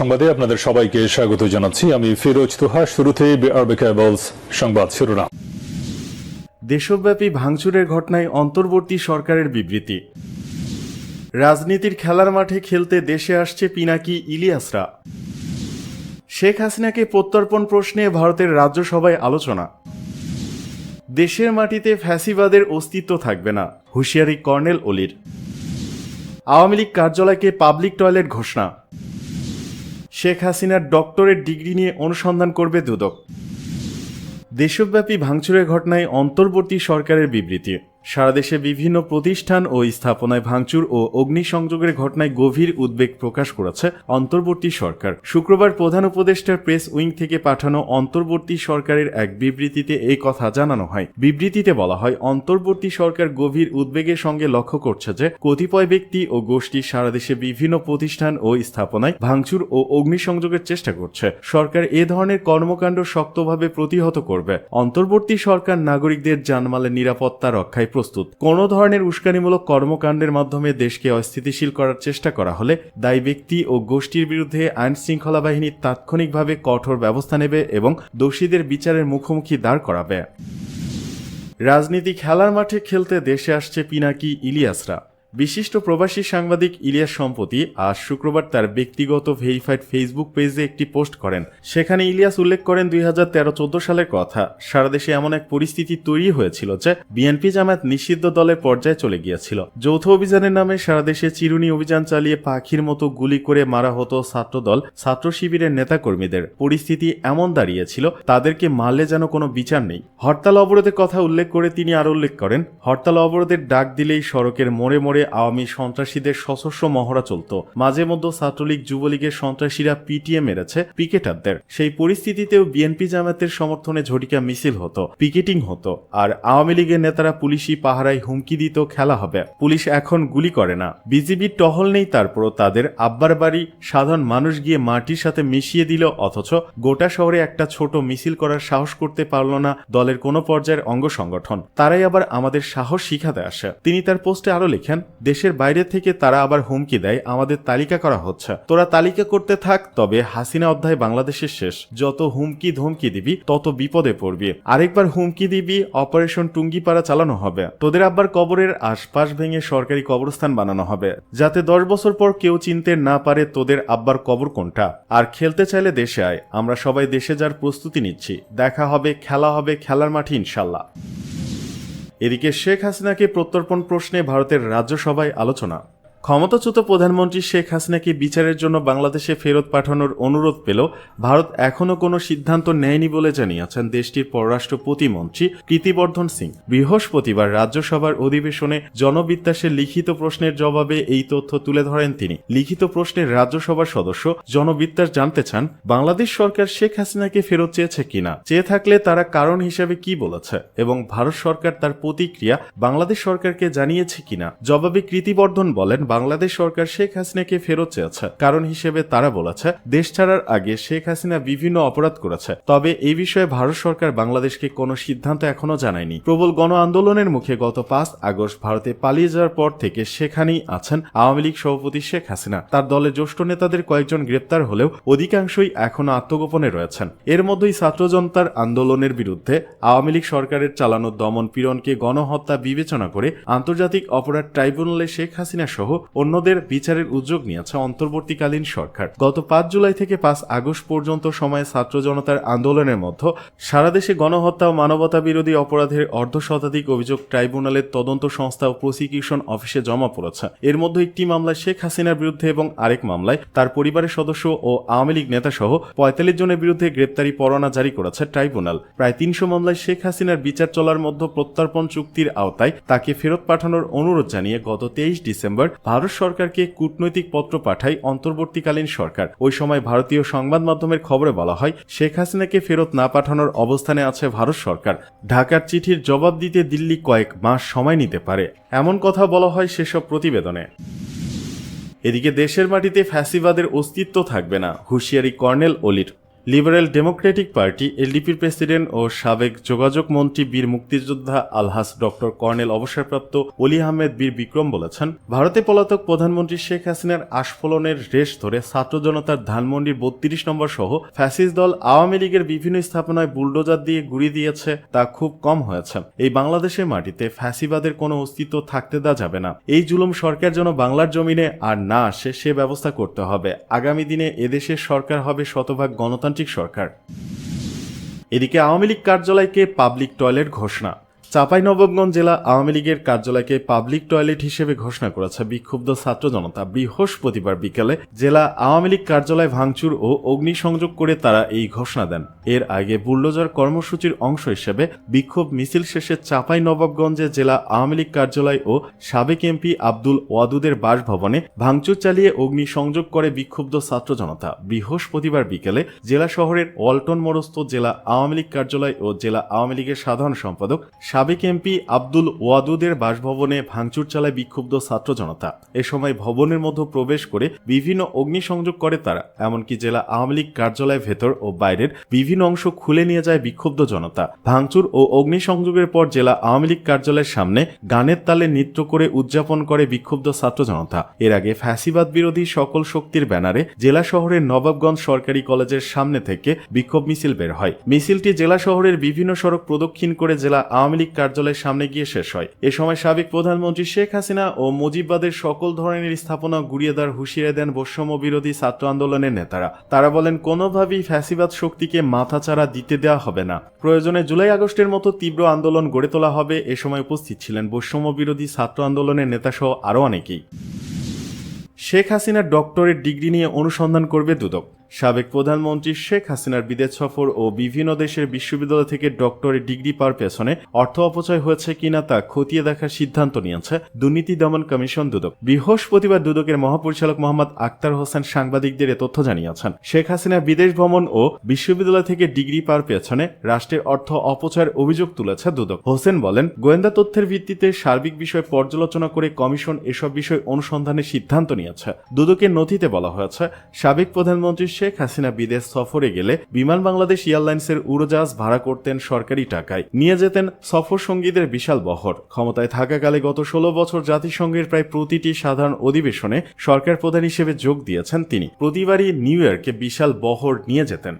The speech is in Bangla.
সংবাদে আপনাদের সবাইকে স্বাগত জানাচ্ছি। আমি ফিরোজ তুহা শুরুতে সংবাদ শিরোনাম। দেশব্যাপী ভাঙচুরের ঘটনায় অন্তর্বর্তী সরকারের বিবৃতি। রাজনীতির খেলার মাঠে খেলতে দেশে আসছে পিনাকি ইলিয়াসরা। শেখ হাসিনাকে প্রত্যর্পণ প্রশ্নে ভারতের রাজ্যসভায় আলোচনা। দেশের মাটিতে ফ্যাসিবাদের অস্তিত্ব থাকবে না, হুঁশিয়ারি কর্নেল অলির। আওয়ামী লীগ কার্যালয়কে পাবলিক টয়লেট ঘোষণা। শেখ হাসিনার ডক্টরের ডিগ্রি নিয়ে অনুসন্ধান করবে দুদক। দেশব্যাপী ভাঙচুরের ঘটনায় অন্তর্বর্তী সরকারের বিবৃতি। সারা দেশে বিভিন্ন প্রতিষ্ঠান ও স্থাপনায় ভাঙচুর ও অগ্নিসংযোগের ঘটনায় গভীর উদ্বেগ প্রকাশ করেছে অন্তর্বর্তী সরকার। শুক্রবার প্রধান উপদেষ্টার প্রেস উইং থেকে পাঠানো অন্তর্বর্তী সরকারের এক বিবৃতিতে এই কথা জানানো হয়। বিবৃতিতে বলা হয়, অন্তর্বর্তী সরকার গভীর উদ্বেগের সঙ্গে লক্ষ্য করছে যে, কতিপয় ব্যক্তি ও গোষ্ঠী সারা দেশে বিভিন্ন প্রতিষ্ঠান ও স্থাপনায় ভাঙচুর ও অগ্নিসংযোগের চেষ্টা করছে। সরকার এ ধরনের কর্মকাণ্ড শক্তভাবে প্রতিহত করবে। অন্তর্বর্তী সরকার নাগরিকদের জানমালের নিরাপত্তা রক্ষায় প্রস্তুত। কোনো ধরনের উস্কানিমূলক কর্মকাণ্ডের মাধ্যমে দেশকে অস্থিতিশীল করার চেষ্টা করা হলে দায়ী ব্যক্তি ও গোষ্ঠীর বিরুদ্ধে আইন শৃঙ্খলা বাহিনী তাৎক্ষণিকভাবে কঠোর ব্যবস্থা নেবে এবং দোষীদের বিচারের মুখোমুখি দাঁড় করাবে। রাজনীতি খেলার মাঠে খেলতে দেশে আসছে পিনাকি ইলিয়াসরা। বিশিষ্ট প্রবাসী সাংবাদিক ইলিয়াস সম্পতি আজ শুক্রবার তার ব্যক্তিগত ভেরিফাইড ফেসবুক পেজে একটি পোস্ট করেন। সেখানে ইলিয়াস উল্লেখ করেন, দুই হাজার তেরো চোদ্দ সালের কথা। সারা দেশে এমন এক পরিস্থিতি তৈরি হয়েছিল যে বিএনপি জামায়াত নিষিদ্ধ দলের পর্যায়ে চলে গিয়েছিল। যৌথ অভিযানের নামে সারা দেশে চিরুনি অভিযান চালিয়ে পাখির মতো গুলি করে মারা হতো ছাত্রদল, ছাত্র শিবিরের নেতাকর্মীদের। পরিস্থিতি এমন দাঁড়িয়েছিল, তাদেরকে মারলে যেন কোনো বিচার নেই। হরতাল অবরোধের কথা উল্লেখ করে তিনি আরও উল্লেখ করেন, হরতাল অবরোধের ডাক দিলেই সড়কের মোড়ে মোড়ে আওয়ামী সন্ত্রাসীদের সশস্ত্র মহড়া চলত। মাঝে মধ্যে ছাত্রলীগ, যুবলীগের সন্ত্রাসীরা পিটিএ মেরেছে পিকেটারদের। সেই পরিস্থিতিতেও বিএনপি জামাতের সমর্থনে ঝটিকা মিছিল হতো, পিকেটিং হতো, আর আওয়ামী লীগের নেতারা পুলিশি পাহারায় হুমকি দিত খেলা হবে। পুলিশ এখন গুলি করে না। বিজিবির টহল নেই তারপরও তাদের আব্বার বাড়ি সাধারণ মানুষ গিয়ে মাটির সাথে মিশিয়ে দিল, অথচ গোটা শহরে একটা ছোট মিছিল করার সাহস করতে পারল না দলের কোনো পর্যায়ের অঙ্গ সংগঠন। তারাই আবার আমাদের সাহস শিখাতে আসে। তিনি তার পোস্টে আরও লেখেন দেশের বাইরে থেকে তারা আবার হুমকি দেয়, আমাদের তালিকা করা হচ্ছে। তোরা তালিকা করতে থাক, তবে হাসিনা অধ্যায় বাংলাদেশের শেষ। যত হুমকি ধমকি দিবি, তত বিপদে পড়বি। আরেকবার হুমকি দিবি, অপারেশন টুঙ্গিপাড়া চালানো হবে। তোদের আব্বার কবরের আশপাশ ভেঙে সরকারি কবরস্থান বানানো হবে। যাতে দশ বছর পর কেউ চিনতে না পারে তোদের আব্বার কবর কোনটা। আর খেলতে চাইলে দেশে আয়। আমরা সবাই দেশে যার প্রস্তুতি নিচ্ছি। দেখা হবে, খেলা হবে, খেলার মাঠে ইনশাল্লাহ। এদিকে শেখ হাসিনাকে প্রত্যর্পণ প্রশ্নে ভারতের রাজ্যসভায় আলোচনা। ক্ষমতাচ্যুত প্রধানমন্ত্রী শেখ হাসিনাকে বিচারের জন্য বাংলাদেশে ফেরত পাঠানোর অনুরোধ পেল, ভারত এখনও কোনো সিদ্ধান্ত নেয়নি বলে জানিয়েছেন দেশটির পররাষ্ট্র প্রতিমন্ত্রী কীর্তিবর্ধন সিং। বৃহস্পতিবার রাজ্যসভার অধিবেশনে জনবিত্তাসের লিখিত প্রশ্নের জবাবে এই তথ্য তুলে ধরেন তিনি। লিখিত প্রশ্নের রাজ্যসভার সদস্য জনবিত্তাস জানতে চান, বাংলাদেশ সরকার শেখ হাসিনাকে ফেরত চেয়েছে কিনা? চেয়ে থাকলে তারা কারণ হিসেবে কি বলেছে? এবং ভারত সরকার তার প্রতিক্রিয়া বাংলাদেশ সরকারকে জানিয়েছে কিনা? জবাবে কৃতিবর্ধন বলেন বাংলাদেশ সরকার শেখ হাসিনাকে ফেরত চেয়েছে। কারণ হিসেবে তারা বলেছে, দেশ ছাড়ার আগে শেখ হাসিনা বিভিন্ন অপরাধ করেছে। তবে এই বিষয়ে ভারত সরকার বাংলাদেশকে কোনো সিদ্ধান্ত এখনও জানায়নি। প্রবল গণ আন্দোলনের মুখে গত পাঁচ আগস্ট ভারতে পালিয়ে যাওয়ার পর থেকে সেখানেই আছেন আওয়ামী লীগ সভাপতি শেখ হাসিনা। তার দলের জ্যেষ্ঠ নেতাদের কয়েকজন গ্রেপ্তার হলেও অধিকাংশই এখনও আত্মগোপনে রয়েছেন। এর মধ্যেই ছাত্র জনতার আন্দোলনের বিরুদ্ধে আওয়ামী লীগ সরকারের চালানো দমন পীড়নকে গণহত্যা বিবেচনা করে আন্তর্জাতিক অপরাধ ট্রাইব্যুনালে শেখ হাসিনা সহ অন্যদের বিচারের উদ্যোগ নিয়েছে অন্তর্বর্তীকালীন সরকার। গত পাঁচ জুলাই থেকে পাঁচ আগস্ট পর্যন্ত সময়ে ছাত্র জনতার আন্দোলনের মধ্যে সারা দেশে গণহত্যা ও মানবতা বিরোধী অপরাধের অর্ধ শতাধিক অভিযোগ ট্রাইব্যুনালের তদন্ত সংস্থা ও প্রসিকিউশন অফিসে জমা পড়েছে। এর মধ্যে একটি মামলায় শেখ হাসিনার বিরুদ্ধে এবং আরেক মামলায় তার পরিবারের সদস্য ও আওয়ামী লীগ নেতা সহ পঁয়তাল্লিশ জনের বিরুদ্ধে গ্রেপ্তারি পরোয়ানা জারি করেছে ট্রাইব্যুনাল। প্রায় তিনশো মামলায় শেখ হাসিনার বিচার চলার মধ্যে প্রত্যর্পণ চুক্তির আওতায় তাকে ফেরত পাঠানোর অনুরোধ জানিয়ে গত তেইশ ডিসেম্বর ভারত সরকারকে কূটনৈতিক পত্র পাঠায় অন্তর্বর্তীকালীন সরকার। ওই সময় ভারতীয় সংবাদ মাধ্যমের খবরে বলা হয়, শেখ হাসিনাকে ফেরত না পাঠানোর অবস্থানে আছে ভারত সরকার। ঢাকার চিঠির জবাব দিতে দিল্লি কয়েক মাস সময় নিতে পারে। এমন কথা বলা হয় সেসব প্রতিবেদনে। এদিকে দেশের মাটিতে ফ্যাসিবাদের অস্তিত্ব থাকবে না। হুঁশিয়ারি কর্নেল অলির। লিবারেল ডেমোক্রেটিক পার্টি এলডিপির প্রেসিডেন্ট ও সাবেক যোগাযোগ মন্ত্রী বীর মুক্তিযোদ্ধা আলহাস ডক্টর কর্নেল অবসরপ্রাপ্ত অলি আহমেদ বীর বিক্রম বলেছেন, ভারতে পলাতক প্রধানমন্ত্রী শেখ হাসিনার আস্ফলনের রেশ ধরে ছাত্র জনতার ধানমন্ডির বত্রিশ নম্বর সহ ফ্যাসিস্ট দল আওয়ামী লীগের বিভিন্ন স্থাপনায় বুলডোজার দিয়ে গুড়ি দিয়েছে তা খুব কম হয়েছে। এই বাংলাদেশের মাটিতে ফ্যাসিবাদের কোনো অস্তিত্ব থাকতে দেওয়া যাবে না। এই জুলুম সরকার যেন বাংলার জমিনে আর না আসে, সে ব্যবস্থা করতে হবে। আগামী দিনে এদেশের সরকার হবে শতভাগ গণতান্ত্রিক সরকার। এদিকে আওয়ামী লীগ কার্যালয়কে পাবলিক টয়লেট ঘোষণা। চাঁপাইনবাবগঞ্জ জেলা আওয়ামী লীগের কার্যালয়কে পাবলিক টয়লেট হিসেবে ঘোষণা করেছে বিক্ষুব্ধ ছাত্র জনতা। বৃহস্পতিবার বিকেলে জেলা আওয়ামী লীগ কার্যালয় ভাঙচুর ও অগ্নিসংযোগ করে তারা এই ঘোষণা দেন। এর আগে বুল্ডোজার কর্মসূচির অংশ হিসেবে বিক্ষোভ মিছিল শেষে চাঁপাই নবাবগঞ্জে জেলা আওয়ামী লীগ কার্যালয় ও সাবেক এমপি আব্দুল ওয়াদুদের বাসভবনে ভাঙচুর চালিয়ে অগ্নিসংযোগ করে বিক্ষুব্ধ ছাত্র জনতা। বৃহস্পতিবার বিকেলে জেলা শহরের ওয়ালটন মোড়স্থ জেলা আওয়ামী লীগ কার্যালয় ও জেলা আওয়ামী লীগের সাধারণ সম্পাদক সাবেক এমপি আব্দুল ওয়াদুদের বাসভবনে ভাঙচুর চালায় বিক্ষুব্ধ ছাত্র জনতা। এ সময় ভবনের মধ্যে প্রবেশ করে বিভিন্ন অগ্নিসংযোগ করে তারা, এমনকি জেলা আওয়ামী লীগ কার্যালয়ের ভেতর ও বাইরের বিভিন্ন অংশ খুলে নিয়ে যায় বিক্ষুব্ধ জনতা। ভাঙচুর ও অগ্নিসংযোগের পর জেলা আওয়ামী লীগ কার্যালয়ের সামনে গানের তালে নৃত্য করে উদযাপন করে বিক্ষুব্ধ ছাত্র জনতা। এর আগে ফ্যাসিবাদ বিরোধী সকল শক্তির ব্যানারে জেলা শহরের নবাবগঞ্জ সরকারি কলেজের সামনে থেকে বিক্ষোভ মিছিল বের হয়। মিছিলটি জেলা শহরের বিভিন্ন সড়ক প্রদক্ষিণ করে জেলা আওয়ামী লীগ কার্যালয়ের সামনে গিয়ে শেষ হয়। এ সময় সাবেক প্রধানমন্ত্রী শেখ হাসিনা ও মুজিববাদের সকল ধরনের স্থাপনা গুড়িয়ে দেওয়ার হুঁশিয়ারি দেন বৈষম্য বিরোধী ছাত্র আন্দোলনের নেতারা। তারা বলেন, কোনোভাবেই ফ্যাসিবাদ শক্তিকে মাথাচাড়া দিতে দেওয়া হবে না। প্রয়োজনে জুলাই আগস্টের মতো তীব্র আন্দোলন গড়ে তোলা হবে এ সময় উপস্থিত ছিলেন বৈষম্য বিরোধী ছাত্র আন্দোলনের নেতাসহ আরও অনেকেই। শেখ হাসিনার ডক্টরেট ডিগ্রি নিয়ে অনুসন্ধান করবে দুদক। সাবেক প্রধানমন্ত্রী শেখ হাসিনার বিদেশ সফর ও বিভিন্ন দেশের বিশ্ববিদ্যালয় থেকে ডক্টরেট ডিগ্রি পাওয়ার পেছনে অর্থ অপচয় হয়েছে কিনা তা খতিয়ে দেখার সিদ্ধান্ত নিয়েছে দুর্নীতি দমন কমিশন দুদক। বৃহস্পতিবার দুদকের মহাপরিচালক মোহাম্মদ আক্তার হোসেন সাংবাদিকদের এ তথ্য জানিয়েছেন। শেখ হাসিনা বিদেশ ভ্রমণ ও বিশ্ববিদ্যালয় থেকে ডিগ্রি পাওয়ার পেছনে রাষ্ট্রের অর্থ অপচয়ের অভিযোগ তুলেছে দুদক। হোসেন বলেন, গোয়েন্দা তথ্যের ভিত্তিতে সার্বিক বিষয় পর্যালোচনা করে কমিশন এসব বিষয় অনুসন্ধানের সিদ্ধান্ত নিয়েছে। দুদকের নথিতে বলা হয়েছে, সাবেক প্রধানমন্ত্রী শেখ হাসিনা বিদেশ সফরে গেলে বিমান বাংলাদেশ এয়ারলাইন্সের উড়োজাহাজ ভাড়া করতেন সরকারি টাকায়। নিয়ে যেতেন সফর সঙ্গীদের বিশাল বহর। ক্ষমতায় থাকাকালে গত ষোলো বছর জাতিসংঘের প্রায় প্রতিটি সাধারণ অধিবেশনে সরকার প্রধান হিসেবে যোগ দিয়েছেন তিনি। প্রতিবারই নিউ ইয়র্কে বিশাল বহর নিয়ে যেতেন।